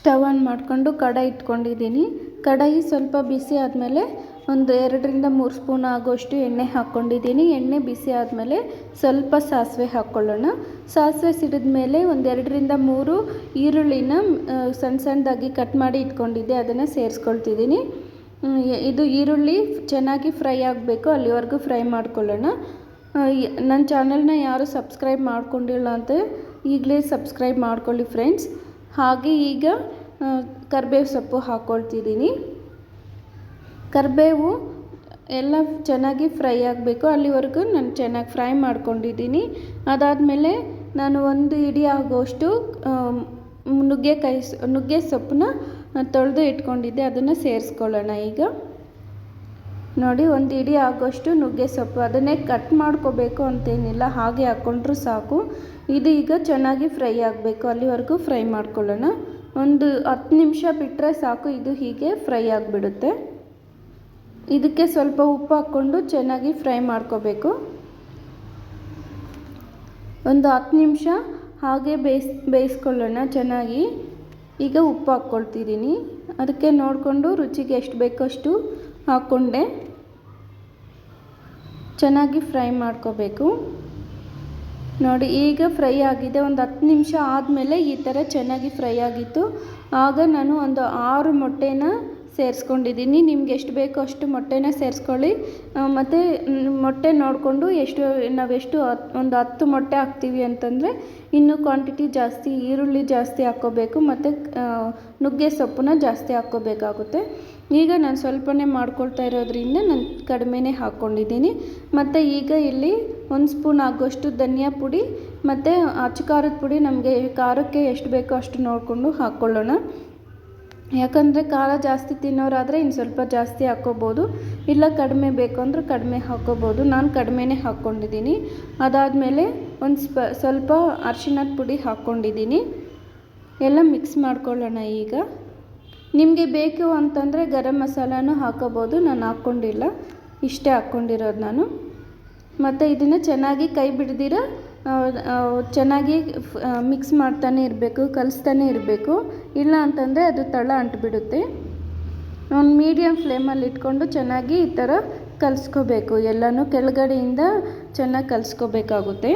Stove on ಮಾಡಿಕೊಂಡು ಕಡಾಯಿ ಇಟ್ಕೊಂಡಿದ್ದೀನಿ. ಕಡಾಯಿ ಸ್ವಲ್ಪ ಬಿಸಿ ಆದಮೇಲೆ ಒಂದು ಎರಡರಿಂದ ಮೂರು ಸ್ಪೂನ್ ಆಗೋಷ್ಟು ಎಣ್ಣೆ ಹಾಕ್ಕೊಂಡಿದ್ದೀನಿ. ಎಣ್ಣೆ ಬಿಸಿ ಆದಮೇಲೆ ಸ್ವಲ್ಪ ಸಾಸಿವೆ ಹಾಕ್ಕೊಳ್ಳೋಣ ಸಾಸಿವೆ ಸಿಡಿದ ಮೇಲೆ ಒಂದು ಎರಡರಿಂದ ಮೂರು ಈರುಳ್ಳಿನ ಸಣ್ಣ ಸಣ್ಣದಾಗಿ ಕಟ್ ಮಾಡಿ ಇಟ್ಕೊಂಡಿದ್ದೆ. ಅದನ್ನು ಸೇರಿಸ್ಕೊಳ್ತಿದ್ದೀನಿ. ಇದು ಈರುಳ್ಳಿ ಚೆನ್ನಾಗಿ ಫ್ರೈ ಆಗಬೇಕು. ಅಲ್ಲಿವರೆಗೂ ಫ್ರೈ ಮಾಡ್ಕೊಳ್ಳೋಣ. ನನ್ನ ಚಾನಲ್ನ ಯಾರು ಸಬ್ಸ್ಕ್ರೈಬ್ ಮಾಡ್ಕೊಂಡಿಲ್ಲ ಅಂತ ಈಗಲೇ ಸಬ್ಸ್ಕ್ರೈಬ್ ಮಾಡ್ಕೊಳ್ಳಿ ಫ್ರೆಂಡ್ಸ್. ಹಾಗೆ ಈಗ ಕರ್ಬೇವು ಸೊಪ್ಪು ಹಾಕ್ಕೊಳ್ತಿದ್ದೀನಿ ಕರಿಬೇವು ಎಲ್ಲ ಚೆನ್ನಾಗಿ ಫ್ರೈ ಆಗಬೇಕು. ಅಲ್ಲಿವರೆಗೂ ನಾನು ಚೆನ್ನಾಗಿ ಫ್ರೈ ಮಾಡ್ಕೊಂಡಿದ್ದೀನಿ. ಅದಾದಮೇಲೆ ನಾನು ಒಂದು ಇಡಿ ಆಗೋಷ್ಟು ನುಗ್ಗೆಕಾಯಿ ನುಗ್ಗೆ ಸೊಪ್ಪನ್ನ ತೊಳೆದು ಇಟ್ಕೊಂಡಿದ್ದೆ. ಅದನ್ನು ಸೇರಿಸ್ಕೊಳ್ಳೋಣ ಈಗ. ನೋಡಿ, ಒಂದು ಇಡಿ ಆಗೋಷ್ಟು ನುಗ್ಗೆ ಸೊಪ್ಪು. ಅದನ್ನೇ ಕಟ್ ಮಾಡ್ಕೋಬೇಕು ಅಂತೇನಿಲ್ಲ, ಹಾಗೆ ಹಾಕ್ಕೊಂಡ್ರೂ ಸಾಕು. ಇದು ಈಗ ಚೆನ್ನಾಗಿ ಫ್ರೈ ಆಗಬೇಕು. ಅಲ್ಲಿವರೆಗೂ ಫ್ರೈ ಮಾಡ್ಕೊಳ್ಳೋಣ. ಒಂದು ಹತ್ತು ನಿಮಿಷ ಬಿಟ್ಟರೆ ಸಾಕು, ಇದು ಹೀಗೆ ಫ್ರೈ ಆಗಿಬಿಡುತ್ತೆ. ಇದಕ್ಕೆ ಸ್ವಲ್ಪ ಉಪ್ಪು ಹಾಕ್ಕೊಂಡು ಚೆನ್ನಾಗಿ ಫ್ರೈ ಮಾಡ್ಕೋಬೇಕು. ಒಂದು ಹತ್ತು ನಿಮಿಷ ಹಾಗೆ ಬೇಯಿಸ್, ಬೇಯಿಸ್ಕೊಳ್ಳೋಣ ಚೆನ್ನಾಗಿ. ಈಗ ಉಪ್ಪು ಹಾಕ್ಕೊಳ್ತಿದ್ದೀನಿ. ಅದಕ್ಕೆ ನೋಡಿಕೊಂಡು ರುಚಿಗೆ ಎಷ್ಟು ಬೇಕೋ ಅಷ್ಟು ಹಾಕ್ಕೊಂಡೆ ಚೆನ್ನಾಗಿ ಫ್ರೈ ಮಾಡ್ಕೋಬೇಕು. ನೋಡಿ, ಈಗ ಫ್ರೈ ಆಗಿದೆ. ಒಂದು ಹತ್ತು ನಿಮಿಷ ಆದಮೇಲೆ ಈ ಥರ ಚೆನ್ನಾಗಿ ಫ್ರೈ ಆಗಿತ್ತು. ಆಗ ನಾನು ಒಂದು ಆರು ಮೊಟ್ಟೆನ ಸೇರಿಸ್ಕೊಂಡಿದ್ದೀನಿ. ನಿಮ್ಗೆ ಎಷ್ಟು ಬೇಕೋ ಅಷ್ಟು ಮೊಟ್ಟೆನ ಸೇರಿಸ್ಕೊಳ್ಳಿ. ಮತ್ತು ಮೊಟ್ಟೆ ನೋಡಿಕೊಂಡು ಎಷ್ಟು ನಾವೆಷ್ಟು ಒಂದು ಹತ್ತು ಮೊಟ್ಟೆ ಹಾಕ್ತೀವಿ ಅಂತಂದರೆ ಇನ್ನೂ ಕ್ವಾಂಟಿಟಿ ಜಾಸ್ತಿ, ಈರುಳ್ಳಿ ಜಾಸ್ತಿ ಹಾಕ್ಕೋಬೇಕು, ಮತ್ತು ನುಗ್ಗೆ ಸೊಪ್ಪನ್ನ ಜಾಸ್ತಿ ಹಾಕ್ಕೋಬೇಕಾಗುತ್ತೆ. ಈಗ ನಾನು ಸ್ವಲ್ಪನೇ ಮಾಡ್ಕೊಳ್ತಾ ಇರೋದ್ರಿಂದ ನಾನು ಕಡಿಮೆನೇ ಹಾಕ್ಕೊಂಡಿದ್ದೀನಿ. ಮತ್ತು ಈಗ ಇಲ್ಲಿ ಒಂದು ಸ್ಪೂನ್ ಆಗೋಷ್ಟು ಧನಿಯಾ ಪುಡಿ, ಮತ್ತು ಅಚ್ಚು ಖಾರದ ಪುಡಿ ನಮಗೆ ಖಾರಕ್ಕೆ ಎಷ್ಟು ಬೇಕೋ ಅಷ್ಟು ನೋಡಿಕೊಂಡು ಹಾಕ್ಕೊಳ್ಳೋಣ. ಯಾಕಂದರೆ ಖಾರ ಜಾಸ್ತಿ ತಿನ್ನೋರಾದರೆ ಇನ್ನು ಸ್ವಲ್ಪ ಜಾಸ್ತಿ ಹಾಕ್ಕೋಬೋದು, ಇಲ್ಲ ಕಡಿಮೆ ಬೇಕು ಅಂದರೆ ಕಡಿಮೆ ಹಾಕ್ಕೋಬೋದು. ನಾನು ಕಡಿಮೆನೇ ಹಾಕ್ಕೊಂಡಿದ್ದೀನಿ. ಅದಾದಮೇಲೆ ಒಂದು ಸ್ಪ, ಸ್ವಲ್ಪ ಅರಿಶಿಣದ ಪುಡಿ ಹಾಕ್ಕೊಂಡಿದ್ದೀನಿ. ಎಲ್ಲ ಮಿಕ್ಸ್ ಮಾಡ್ಕೊಳ್ಳೋಣ ಈಗ. ನಿಮಗೆ ಬೇಕು ಅಂತಂದರೆ ಗರಂ ಮಸಾಲನೂ ಹಾಕೋಬೋದು ನಾನು ಹಾಕ್ಕೊಂಡಿಲ್ಲ. ಇಷ್ಟೇ ಹಾಕ್ಕೊಂಡಿರೋದು ನಾನು. ಮತ್ತು ಇದನ್ನು ಚೆನ್ನಾಗಿ ಕೈ ಬಿಡ್ದಿರ? ಚೆನ್ನಾಗಿ ಮಿಕ್ಸ್ ಮಾಡ್ತಾನೆ ಇರಬೇಕು, ಕಲಿಸ್ತಾನೆ ಇರಬೇಕು. ಇಲ್ಲ ಅಂತಂದರೆ ಅದು ತಳ ಅಂಟ್ಬಿಡುತ್ತೆ. ಒಂದು ಮೀಡಿಯಮ್ ಫ್ಲೇಮಲ್ಲಿ ಇಟ್ಕೊಂಡು ಚೆನ್ನಾಗಿ ಈ ಥರ ಕಲಿಸ್ಕೋಬೇಕು. ಎಲ್ಲನೂ ಕೆಳಗಡೆಯಿಂದ ಚೆನ್ನಾಗಿ ಕಲಿಸ್ಕೋಬೇಕಾಗುತ್ತೆ.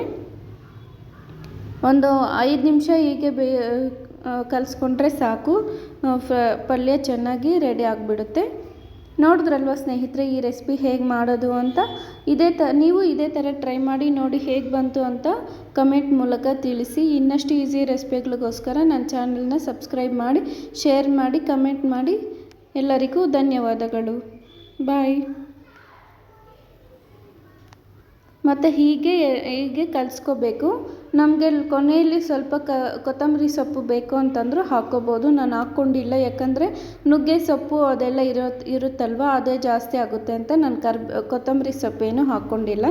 ಒಂದು ಐದು ನಿಮಿಷ ಹೀಗೆ ಬೇ ಕಲಿಸ್ಕೊಂಡ್ರೆ ಸಾಕು. ಪಲ್ಯ ಚೆನ್ನಾಗಿ ರೆಡಿ ಆಗಿಬಿಡುತ್ತೆ. ನೋಡಿದ್ರಲ್ವ ಸ್ನೇಹಿತರೆ, ಈ ರೆಸಿಪಿ ಹೇಗೆ ಮಾಡೋದು ಅಂತ? ಇದೇ ತ, ನೀವು ಇದೇ ಥರ ಟ್ರೈ ಮಾಡಿ ನೋಡಿ ಹೇಗೆ ಬಂತು ಅಂತ ಕಮೆಂಟ್ ಮೂಲಕ ತಿಳಿಸಿ. ಇನ್ನಷ್ಟು ಈಸಿ ರೆಸಿಪಿಗಳಿಗೋಸ್ಕರ ನನ್ನ ಚಾನಲ್ನ ಸಬ್ಸ್ಕ್ರೈಬ್ ಮಾಡಿ ಶೇರ್ ಮಾಡಿ ಕಮೆಂಟ್ ಮಾಡಿ. ಎಲ್ಲರಿಗೂ ಧನ್ಯವಾದಗಳು. ಬಾಯ್ ಮತ್ತು ಹೀಗೆ ಹೀಗೆ ಕಲಿಸ್ಕೋಬೇಕು. ನಮಗೆ ಕೊನೆಯಲ್ಲಿ ಸ್ವಲ್ಪ ಕ, ಕೊತ್ತಂಬರಿ ಸೊಪ್ಪು ಬೇಕು ಅಂತಂದರೂ ಹಾಕ್ಕೋಬೋದು ನಾನು ಹಾಕ್ಕೊಂಡಿಲ್ಲ. ಯಾಕಂದರೆ ನುಗ್ಗೆ ಸೊಪ್ಪು ಅದೆಲ್ಲ ಇರೋ, ಇರುತ್ತಲ್ವ? ಅದೇ ಜಾಸ್ತಿ ಆಗುತ್ತೆ ಅಂತ ನಾನು ಕರ್ ಕೊತ್ತಂಬರಿ ಸೊಪ್ಪೇನು ಹಾಕ್ಕೊಂಡಿಲ್ಲ.